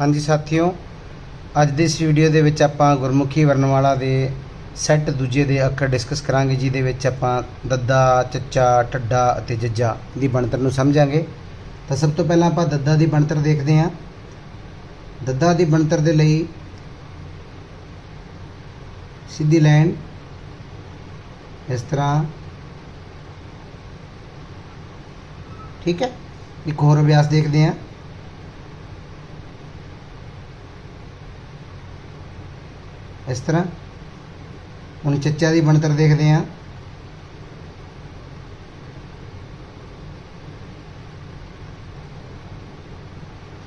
ਹਾਂਜੀ ਸਾਥੀਓ, ਅੱਜ ਦੀ ਇਸ ਵੀਡੀਓ ਦੇ ਵਿੱਚ ਆਪਾਂ ਗੁਰਮੁਖੀ ਵਰਣਮਾਲਾ ਦੇ ਸੈੱਟ ਦੂਜੇ ਦੇ ਅੱਖਰ ਡਿਸਕਸ ਕਰਾਂਗੇ, ਜਿਹਦੇ ਵਿੱਚ ਆਪਾਂ ਦੱਦਾ, ਚੱਚਾ ਠੱਡਾ ਅਤੇ ਜੱਜਾ ਦੀ ਬਣਤਰ ਨੂੰ ਸਮਝਾਂਗੇ। ਤਾਂ ਸਭ ਤੋਂ ਪਹਿਲਾਂ ਆਪਾਂ ਦੱਦਾ ਦੀ ਬਣਤਰ ਦੇਖਦੇ ਹਾਂ। ਦੱਦਾ ਦੀ ਬਣਤਰ ਦੇ ਲਈ ਸਿੱਧੀ ਲਾਈਨ ਇਸ ਤਰ੍ਹਾਂ। ਠੀਕ ਹੈ? ਇੱਕ ਹੋਰ ਅਭਿਆਸ ਦੇਖਦੇ ਹਾਂ। ਇਸ ਤਰ੍ਹਾਂ ਹੁਣ ਚੱਚਾ ਦੀ ਬਣਤਰ ਦੇਖਦੇ ਹਾਂ।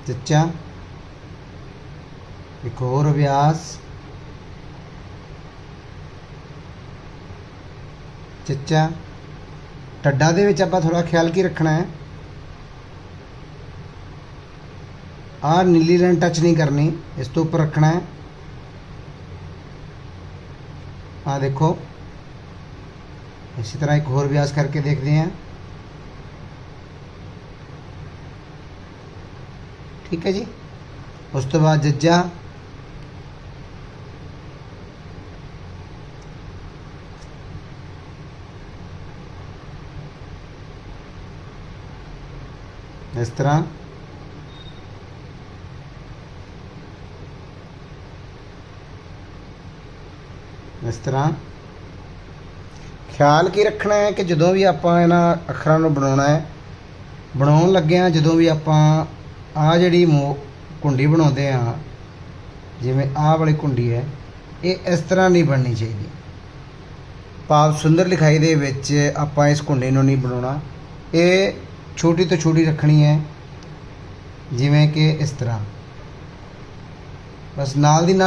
ਚੱਚਾ, ਇੱਕ ਹੋਰ ਅਭਿਆਸ। ਚੱਚਾ ਟੱਡਾ ਦੇ ਵਿੱਚ ਆਪਾਂ ਥੋੜਾ ਖਿਆਲ ਕੀ ਰੱਖਣਾ ਹੈ? ਆਹ ਨੀਲੀ ਲਾਈਨ ਟੱਚ ਨਹੀਂ ਕਰਨੀ, ਇਸ ਤੋਂ ਉੱਪਰ ਰੱਖਣਾ ਹੈ। ਆ ਦੇਖੋ ਇਸੇ ਤਰ੍ਹਾਂ ਇੱਕ ਹੋਰ ਅਭਿਆਸ ਕਰਕੇ ਦੇਖਦੇ ਹਾਂ ਠੀਕ ਹੈ ਜੀ ਉਸ ਤੋਂ ਬਾਅਦ ਜੱਜਾ ਇਸ ਤਰ੍ਹਾਂ ਇਸ ਤਰ੍ਹਾਂ। ਖਿਆਲ ਕੀ ਰੱਖਣਾ ਹੈ ਕਿ ਜਦੋਂ ਵੀ ਆਪਾਂ ਇਹਨਾਂ ਅੱਖਰਾਂ ਨੂੰ ਬਣਾਉਣਾ ਹੈ, ਬਣਾਉਣ ਲੱਗਿਆਂ ਜਦੋਂ ਵੀ ਆਪਾਂ ਆ ਜਿਹੜੀ ਮੋ, ਕੁੰਡੀ ਬਣਾਉਂਦੇ ਆ ਜਿਵੇਂ ਆਹ ਵਾਲੀ ਕੁੰਡੀ ਹੈ, ਇਹ ਇਸ ਤਰ੍ਹਾਂ ਨਹੀਂ ਬਣਨੀ ਚਾਹੀਦੀ। ਭਾਵ ਸੁੰਦਰ ਲਿਖਾਈ ਦੇ ਵਿੱਚ ਆਪਾਂ ਇਸ ਕੁੰਡੀ ਨੂੰ ਨਹੀਂ ਬਣਾਉਣਾ। ਇਹ ਛੋਟੀ ਤੋਂ ਛੋਟੀ ਰੱਖਣੀ ਹੈ, ਜਿਵੇਂ ਕਿ ਇਸ ਤਰ੍ਹਾਂ। ਬਸ ਨਾਲ ਦੀ ਨਾਲ